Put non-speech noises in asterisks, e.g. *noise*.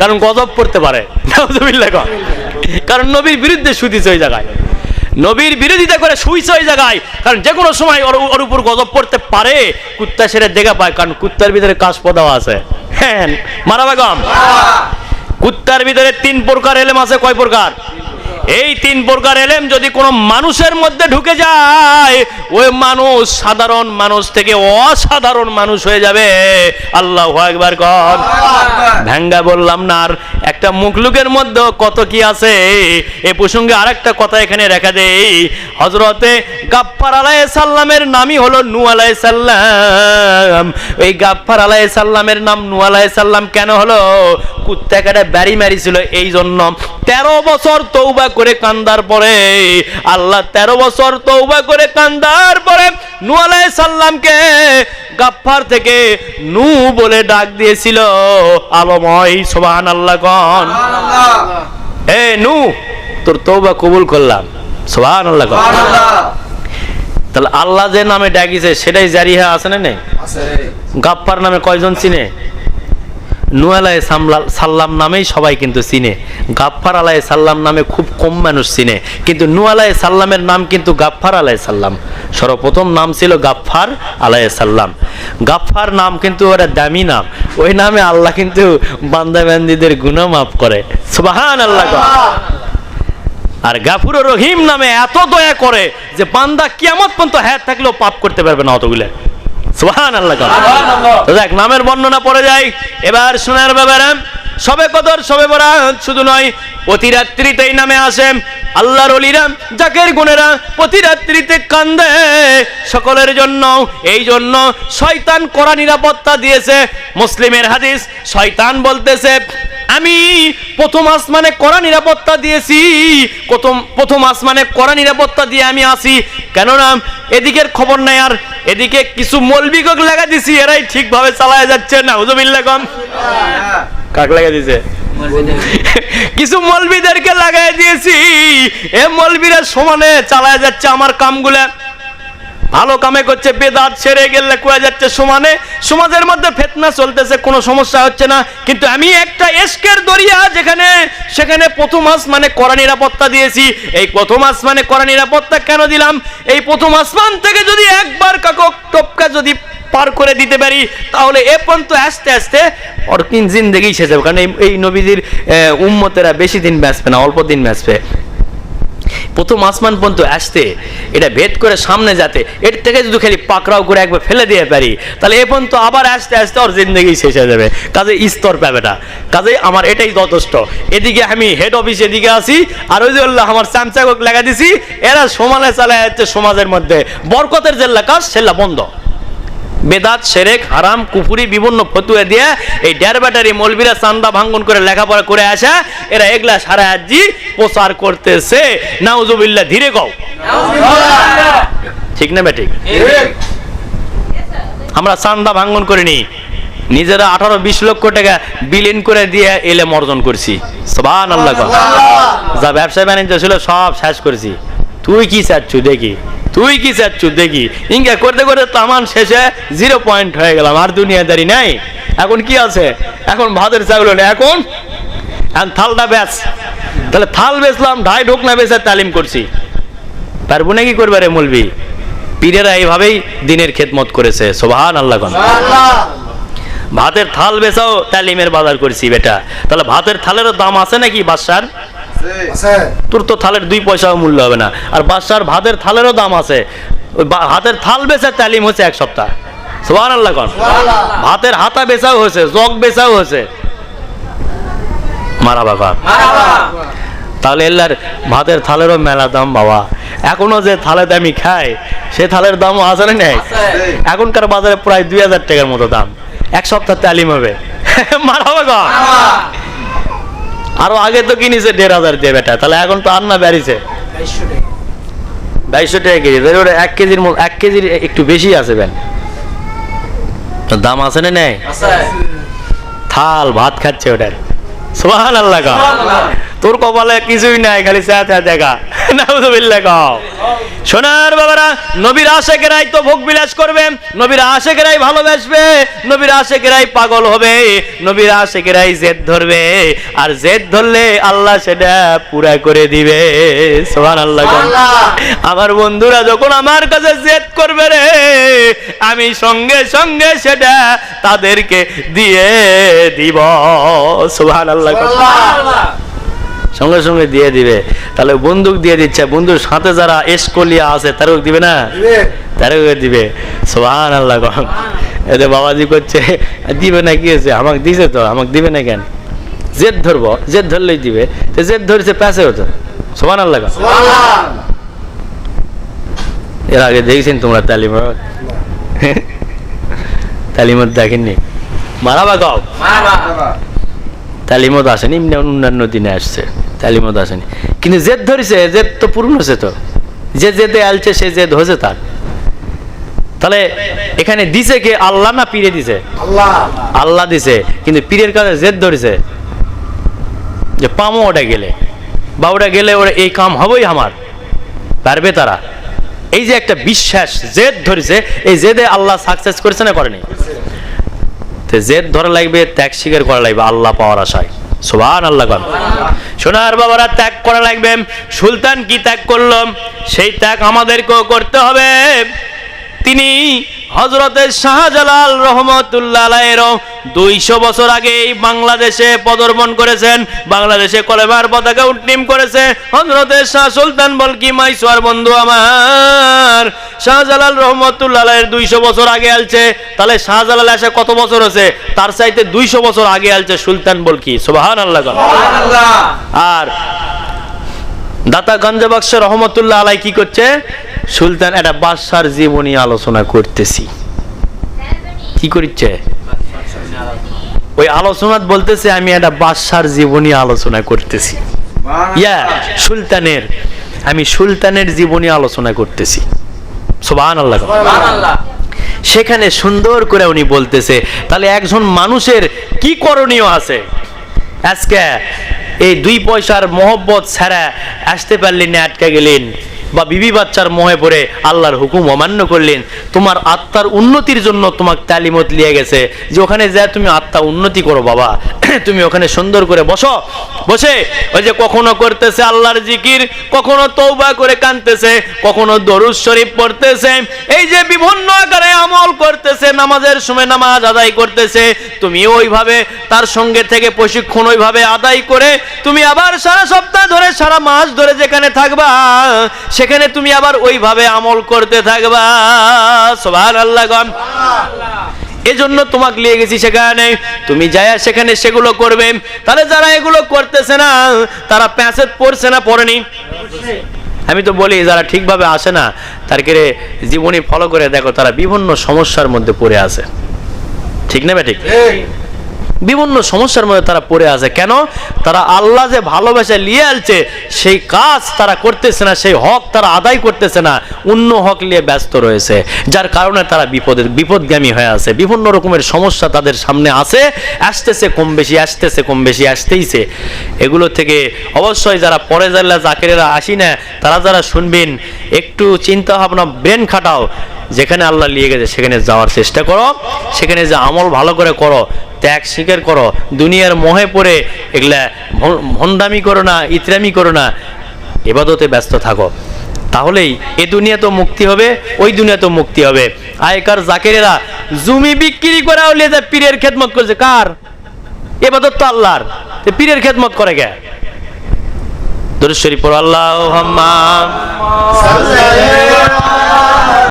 কারণ গজব পড়তে পারে। কারণ নবীর বিরুদ্ধে শুধিছে ওই জায়গায় নবীর বিরোধিতা করে শুইছে ওই জায়গায় কারণ যে কোনো সময় ওর উপর গজব পড়তে পারে, কুত্তা সেরে দেখা পায়, কারণ কুত্তার ভিতরে কাজ পদাও আছে। হ্যাঁ মারা বেগম। কুত্তার ভিতরে তিন প্রকার এলেম আছে, কয় প্রকার? এই তিন প্রকার এলেম যদি কোনো মানুষের মধ্যে ঢুকে যায় ওই মানুষ সাধারণ মানুষ থেকে অসাধারণ মানুষ হয়ে যাবে। আল্লাহ একবার কর। ভ্যাঙ্গা বললাম না আর একটা মুখলুকের মধ্যে কত কি আছে এ প্রসঙ্গে আরেকটা কথা এখানে রেখা দেই। হজরতে গাফফার আলাই সাল্লামের নামই হলো নু আলাই সাল্লাম এই গাফফার আলাই সাল্লামের নাম নু আলাই সাল্লাম কেন হলো? কুত্তা কাটা ব্যারি মারিছিল এই জন্য তেরো বছর তৌবা করে কান্দার পরে আল্লাহ তেরো বছর তৌবা করে কান্দার পরে নু আলাই সাল্লামকে গাফফার থেকে নু বলে ডাক দিয়েছিল। আলময় সোবাহান আল্লাহ কন এ নু তোর তৌবা কবুল করলাম। সোবাহান আল্লাহ কন তাহলে আল্লাহ যে নামে ডাকিছে সেটাই জারি হয়ে আছে না নেই? গাপ্পার নামে কয়জন চিনে? নু সামলা- সাল্লাম নামেই সবাই কিন্তু চিনে। গাফফার আলাই সাল্লাম নামে খুব কম মানুষ চিনে। কিন্তু নু আলাই সাল্লামের নাম কিন্তু গাফফার আলাই সাল্লাম। সর্বপ্রথম নাম ছিল গাফফার আলাই সাল্লাম। গাফফার নাম কিন্তু ওরা দামি নাম। ওই নামে আল্লাহ কিন্তু বান্দা বান্দিদের গুণা মাফ করে। সুবাহান আল্লাহ আর গাফুর রহিম নামে এত দয়া করে যে বান্দা কিয়ামত পর্যন্ত হ্যাঁ থাকলেও পাপ করতে পারবে না অতগুলো। আল্লাহ দেখ নামের বর্ণনা পড়ে যায় এবার সোনার ব্যাপারে সবে কদর সবে বরাত শুধু নয় প্রতি রাত্রিতে এই নামে আসে আল্লাহর অলিরা জাকের গুণেরা প্রতি রাত্রিতে কান্দে। সকলের জন্য এই জন্য শয়তান করা নিরাপত্তা দিয়েছে। মুসলিমের হাদিস শয়তান বলতেছে আমি প্রথম আসমানে কড়া নিরাপত্তা দিয়েছি, প্রথম প্রথম আসমানে কড়া নিরাপত্তা দিয়ে আমি আসি কেননা এদিকের খবর নাই আর এদিকে কিছু মলবিকক লাগা দিছি, এরাই ঠিকভাবে চালায় যাচ্ছে না হুজুবিল্লা কম। কাক লাগা দিছে? কিছু মলবিদেরকে লাগাই দিয়েছি, এ মলবিরা সমানে চালায় যাচ্ছে আমার কামগুলা। ভালো কামে করছে, বেদাত ছেড়ে গেলে কোয়া যাচ্ছে সমানে। সমাজের মধ্যে ফেতনা চলতেছে, কোনো সমস্যা হচ্ছে না। কিন্তু আমি একটা এসকের দরিয়া যেখানে, সেখানে প্রথম আসমানে কড়া নিরাপত্তা দিয়েছি। এই প্রথম আসমানে কড়া নিরাপত্তা কেন দিলাম? এই প্রথম আসমান থেকে যদি একবার কাকক টপকা যদি পার করে দিতে পারি, তাহলে এ পর্যন্ত আস্তে আস্তে অর্কিন জিন্দেগি শেষ হবে। কারণ এই- এই নবীদের উম্মতেরা বেশি দিন বাঁচবে না, অল্প দিন বাঁচবে। প্রথম আসমান পর্যন্ত আসতে, এটা ভেদ করে সামনে যাতে, এর থেকে যদি খালি পাকড়াও করে একবার ফেলে দিয়ে পারি, তাহলে এ পর্যন্ত আবার আসতে আসতে ওর জিন্দগি শেষ হয়ে যাবে। কাজে স্তর পাবে না। কাজে আমার এটাই যথেষ্ট। এদিকে আমি হেড অফিস এদিকে আসি আর ওই যে আমার চামচাগক লাগা দিছি, এরা সমালে চালায় যাচ্ছে সমাজের মধ্যে, বরকতের জেল্লা কাজ, সেল্লা বন্ধ। বেদাত, সেরেক, হারাম, কুফুরি, বিভিন্ন ফতুয়া দিয়ে এই ডের ব্যাটারি মলবিরা চান্দা ভাঙ্গন করে লেখাপড়া করে আসে। এরা এগুলা সারা আজি প্রচার করতেছে। নাউজুবিল্লাহ, ধীরে কও। ঠিক না বেঠিক? আমরা চান্দা ভাঙ্গন করিনি। নিজেরা আঠারো বিশ লক্ষ টাকা বিলীন করে দিয়ে এলে অর্জন করছি। সবান আল্লাহ। যা ব্যবসা বাণিজ্য ছিল, সব শেষ করেছি। তুই কি চাচ্ছু দেখি? তুই কি চাচ্ছু? দেখি। ইঙ্গা করতে করতে তামান শেষে জিরো পয়েন্ট হয়ে গেলাম, আর দুনিয়াদারি নাই। এখন কি আছে? এখন ভাতের চাউল নেই, এখন? এখন থালটা বেচ। তাহলে থাল বেচলাম, ঢাই ঢোকনা বেচার তালিম করছি। পারব নাকি করবে রে মলবি? পীরেরা এইভাবেই দিনের খেদমত করেছে সোভান আল্লাহ ভাতের থাল বেচাও তালিমের বাজার করছি, বেটা। তাহলে ভাতের থালেরও দাম আছে নাকি, বাদশার? তোর তো থালের দুই পয়সাও মূল্য হবে না। আর বাদশার ভাতের থালেরও দাম আছে। ওই হাতের থাল বেচার তালিম হচ্ছে এক সপ্তাহ। সোহান আল্লাহ কন ভাতের হাতা বেচাও হয়েছে জগ বেচাও হয়েছে। মারা বাবা। তাহলে এল্লার ভাতের থালেরও মেলা দাম বাবা। এখনও যে থালে দামি খায় সে থালের দামও আছে না নেই? এখনকার বাজারে প্রায় দুই হাজার টাকার মতো দাম। এক সপ্তাহ তালিম হবে। *laughs* মারা বাবা। আরও আগে তো কিনেছে দেড় হাজার দিয়ে বেটা তাহলে এখন তো আর না বেড়েছে। বাইশশো টাকা কেজি তাহলে ওটা এক কেজির এক কেজির একটু বেশি আছে বেন। দাম আছে না নেই? থাল ভাত খাচ্ছে ওটার। সোহান আল্লাহ তোর কপালে কিছুই নাই খালি চা চা দেখা। না বুঝবিল্লা কাও। সোনার বাবারা নবীর আশেকেরাই তো ভোগ বিলাস করবে নবীর আশেকেরাই ভালোবাসবে নবীর আশেকেরাই পাগল হবে নবীর আশেকেরাই জেদ ধরবে আর জেদ ধরলে আল্লাহ সেটা পুরা করে দিবে। সোহান আল্লাহ আমার বন্ধুরা যখন আমার কাছে জেদ করবে রে আমি সঙ্গে সঙ্গে সেটা তাদেরকে দিয়ে দিব। সোহান আল্লাহ সঙ্গে সঙ্গে দিয়ে দিবে। তাহলে বন্দুক দিয়ে দিচ্ছে। বন্ধুর সাথে যারা এসকলিয়া আছে তারও দিবে না? তারও দিবে। সোহান আল্লাহ কম এতে বাবাজি করছে দিবে না কি হয়েছে? আমাকে দিছে তো আমাকে দিবে না কেন? জেদ ধরবো জেদ ধরলেই দিবে। তো জেদ ধরেছে প্যাসে হতো। সোহান আল্লাহ কম এর আগে দেখেছেন তোমরা তালিমত? তালিমত দেখেননি? মারাবা গাও তালিমত আসেনি এমনি অন্যান্য দিনে আসছে। তালিমত আসেনি কিন্তু জেদ ধরেছে জেদ তো পূর্ণ হয়েছে তো। যে জেদে আলছে সে জেদ হয়েছে তার। তাহলে এখানে দিছে কে? আল্লাহ না পীরে দিছে? আল্লাহ। দিছে। কিন্তু পীরের কাছে জেদ ধরেছে। যে পামো ওটা গেলে। বা ওটা গেলে ওরা এই কাম হবেই আমার। পারবে তারা। এই যে একটা বিশ্বাস জেদ ধরেছে এই জেদে আল্লাহ সাকসেস করেছে না করেনি? তো জেদ ধরা লাগবে ত্যাগ স্বীকার করা লাগবে আল্লাহ পাওয়ার আশায়। সোভান আল্লাহ সোনার বাবারা ত্যাগ করা লাগবে। সুলতান কি ত্যাগ করল? সেই ত্যাগ আমাদেরকেও করতে হবে। তিনি হজরতের শাহজালাল রহমতুল্লাহ দুইশো বছর আগে এই বাংলাদেশে পদর্পণ করেছেন। বাংলাদেশে কলেমার পতাকা উন্নীম করেছে। হজরতের শাহ সুলতান বলকি মাইসোয়ার বন্ধু আমার শাহজালাল রহমতুল্লাহ দুইশো বছর আগে আলছে। তাহলে শাহজালাল এসে কত বছর হয়েছে? তার চাইতে দুইশো বছর আগে আলছে সুলতান বলকি। সোবাহান আল্লাহ আর দাতা গঞ্জবাক্স রহমতুল্লাহ আলাই কি করছে? সুলতান একটা বাদশার জীবনী আলোচনা করতেছি। কি করছে ওই আলোচনাত বলতেছে আমি একটা বাদশার জীবনী আলোচনা করতেছি। ইয়া সুলতানের আমি সুলতানের জীবনী আলোচনা করতেছি। আল্লাহ সেখানে সুন্দর করে উনি বলতেছে তাহলে একজন মানুষের কি করণীয় আছে? আজকে এই দুই পয়সার মহব্বত ছাড়া আসতে পারলেন না আটকে গেলেন। বা বিবি বাচ্চার মোহে পড়ে আল্লাহর হুকুম অমান্য করলেন, তোমার আত্মার উন্নতির জন্য তোমাকে তালিমত লিয়ে গেছে। যে ওখানে যা তুমি আত্মা উন্নতি করো বাবা, *clears throat* তুমি ওখানে সুন্দর করে বসো। বসে, ওই যে কখনো করতেছে আল্লাহর জিকির, কখনো তৌবা করে কানতেছে কখনো দরুদ শরীফ পড়তেছে। এই যে বিভিন্ন আকারে আমল করতেছে, নামাজের সময় নামাজ আদায় করতেছে, তুমি ওইভাবে তার সঙ্গে থেকে প্রশিক্ষণ ওইভাবে আদায় করে তুমি আবার সারা সপ্তাহ ধরে, সারা মাস ধরে যেখানে থাকবা, সেখানে তুমি আবার ওইভাবে আমল করতে থাকবা। সোভান আল্লাহ এজন্য তোমাকে নিয়ে গেছি সেখানে। তুমি যায়া সেখানে সেগুলো করবে। তাহলে যারা এগুলো করতেছে না, তারা প্যাঁচেত পড়ছে না, পড়েনি। আমি তো বলি, যারা ঠিকভাবে আসে না তারকে জীবনী ফলো করে দেখো, তারা বিভিন্ন সমস্যার মধ্যে পড়ে আছে। ঠিক না ঠিক। বিভিন্ন সমস্যার মধ্যে তারা পড়ে আছে। কেন? তারা আল্লাহ যে ভালোবাসা নিয়ে আলছে সেই কাজ তারা করতেছে না, সেই হক তারা আদায় করতেছে না, অন্য হক নিয়ে ব্যস্ত রয়েছে। যার কারণে তারা বিপদের বিপদগামী হয়ে আছে। বিভিন্ন রকমের সমস্যা তাদের সামনে আছে। আসতেছে কম বেশি, আসতেছে কম বেশি, আসতেইছে। এগুলো থেকে অবশ্যই যারা পরে যারা চাকরিরা আসি না, তারা যারা শুনবেন, একটু চিন্তা ভাবনা ব্রেন খাটাও। যেখানে আল্লাহ নিয়ে গেছে, সেখানে যাওয়ার চেষ্টা করো। সেখানে যে আমল ভালো করে করো, ত্যাগ স্বীকার করো, দুনিয়ার মোহে পড়ে, এগুলা ভন- ভণ্ডামি করো না, ইতরামি করো না, এবাদতে ব্যস্ত থাকো। তাহলেই এ দুনিয়া তো মুক্তি হবে, ওই দুনিয়া তো মুক্তি হবে। আয়কার জাকেরেরা জমি বিক্রি করা আউলিয়ে যে পীরের খেদমত করছে, কার? এবাদত তো আল্লাহর। পীরের খেদমত করে গে দরুদ শরীফ পড়ো আল্লাহ